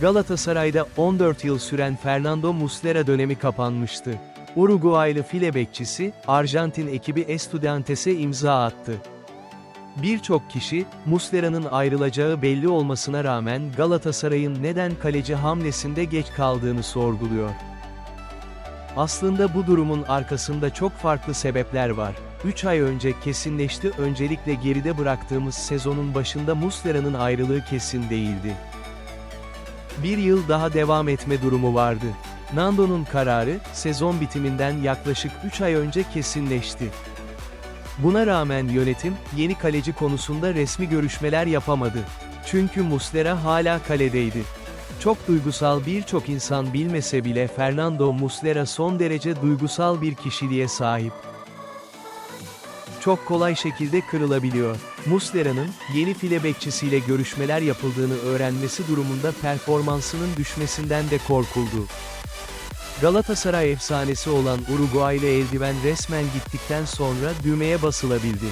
Galatasaray'da 14 yıl süren Fernando Muslera dönemi kapanmıştı. Uruguaylı file bekçisi, Arjantin ekibi Estudiantes'e imza attı. Birçok kişi, Muslera'nın ayrılacağı belli olmasına rağmen Galatasaray'ın neden kaleci hamlesinde geç kaldığını sorguluyor. Aslında bu durumun arkasında çok farklı sebepler var. 3 ay önce kesinleşti öncelikle geride bıraktığımız sezonun başında Muslera'nın ayrılığı kesin değildi. Bir yıl daha devam etme durumu vardı. Nando'nun kararı, sezon bitiminden yaklaşık 3 ay önce kesinleşti. Buna rağmen yönetim, yeni kaleci konusunda resmi görüşmeler yapamadı. Çünkü Muslera hala kaledeydi. Çok duygusal birçok insan bilmese bile Fernando Muslera son derece duygusal bir kişiliğe sahip. Çok kolay şekilde kırılabiliyor. Muslera'nın, yeni file bekçisiyle görüşmeler yapıldığını öğrenmesi durumunda performansının düşmesinden de korkuldu. Galatasaray efsanesi olan Uruguaylı eldiven resmen gittikten sonra düğmeye basılabildi.